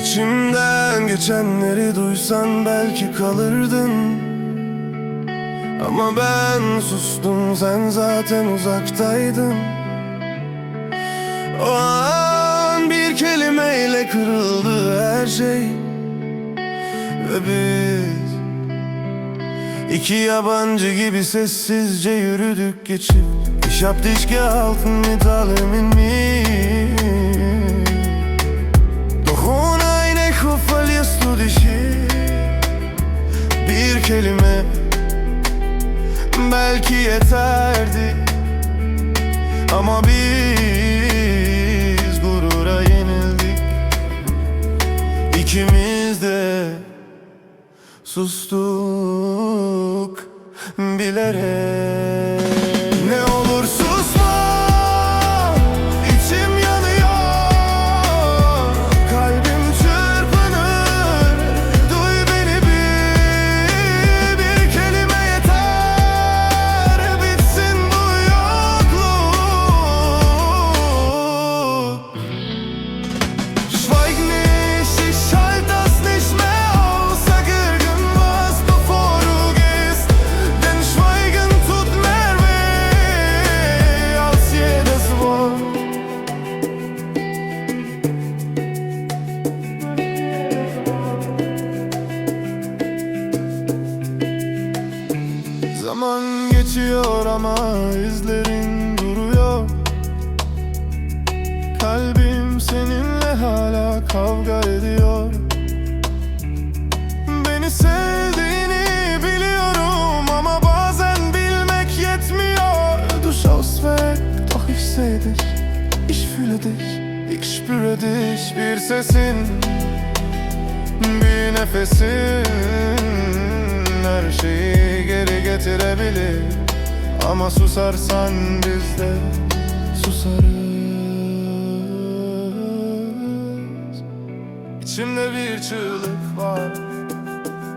İçimden geçenleri duysan belki kalırdın. Ama ben sustum sen zaten uzaktaydın. O an bir kelimeyle kırıldı her şey. Ve biz iki yabancı gibi sessizce yürüdük geçip Ich hab dich gehalten mit allem in kelime. Belki yeterdi. Ama biz gurura yenildik. İkimiz de sustuk bilerek Zaman geçiyor ama izlerin duruyor. Kalbim seninle hala kavga ediyor. Beni sevdiğini biliyorum ama bazen bilmek yetmiyor. Du schaust weg, doch ich seh dich. Ich fühle dich, ich spüre dich. Bir sesin, bir nefesin Her şeyi geri getirebilir. Ama susarsan biz de susarız. İçimde bir çığlık var.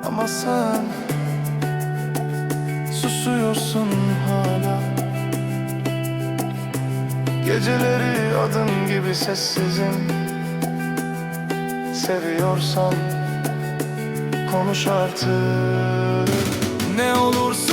Ama sen Susuyorsun hala. Geceleri adın gibi sessizim. Seviyorsan Konuş artık ne olursa